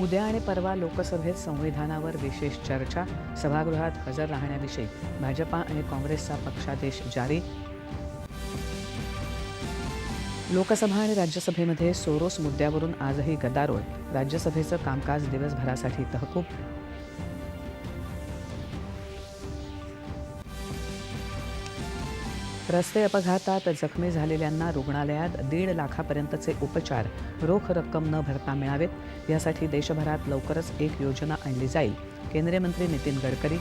उद्या आणि परवा लोकसभेत संविधानावर विशेष चर्चा. सभागृहात हजर राहण्याविषयी भाजपा आणि काँग्रेसचा पक्षादेश जारी. लोकसभा आणि राज्यसभेमध्ये सोरोस मुद्द्यावरून आजही गदारोळ. राज्यसभेचं कामकाज दिवसभरासाठी तहकूब रस्ते अपघातात जखमी झालेल्यांना रुग्णालयात दीड लाखापर्यंतचे उपचार. रोख रक्कम न भरता मिळावेत. यासाठी देशभरात लवकरच एक योजना आणली जाईल. केंद्रीय मंत्री नितीन गडकरी.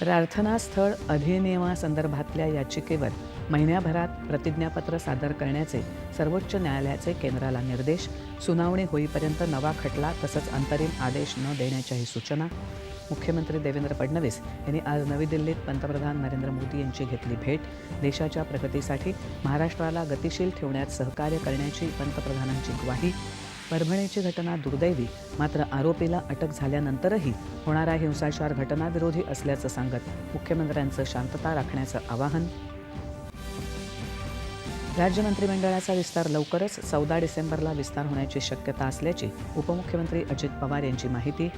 प्रार्थनास्थळ अधिनियमासंदर्भातल्या याचिकेवर महिन्याभरात प्रतिज्ञापत्र सादर करण्याचे सर्वोच्च न्यायालयाचे केंद्राला निर्देश. सुनावणी होईपर्यंत नवा खटला तसंच अंतरिम आदेश न देण्याच्याही सूचना. मुख्यमंत्री देवेंद्र फडणवीस यांनी आज नवी दिल्लीत पंतप्रधान नरेंद्र मोदी यांची घेतली भेट. देशाच्या प्रगतीसाठी महाराष्ट्राला गतिशील ठेवण्यात सहकार्य करण्याची पंतप्रधानांची ग्वाही. परभणीची घटना दुर्दैवी मात्र आरोपीला अटक झाल्यानंतरही होणारा हिंसाचार घटनाविरोधी असल्याचं सांगत मुख्यमंत्र्यांचं शांतता राखण्याचं आवाहन. राज्य मंत्रिमंडळाचा विस्तार लवकरच चौदा डिसेंबरला विस्तार होण्याची शक्यता असल्याची उपमुख्यमंत्री अजित पवार यांची माहिती.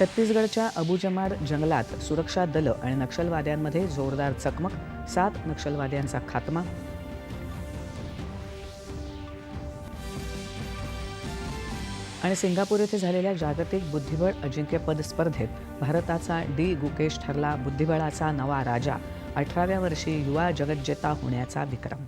छत्तीसगडच्या अबुजमाड जंगलात सुरक्षा दलं आणि नक्षलवाद्यांमध्ये जोरदार चकमक सात नक्षलवाद्यांचा खात्मा. आणि सिंगापूर येथे झालेल्या जागतिक बुद्धिबळ अजिंक्यपद स्पर्धेत भारताचा डी गुकेश ठरला बुद्धिबळाचा नवा राजा अठराव्या वर्षी युवा जगज्जेता होण्याचा विक्रम.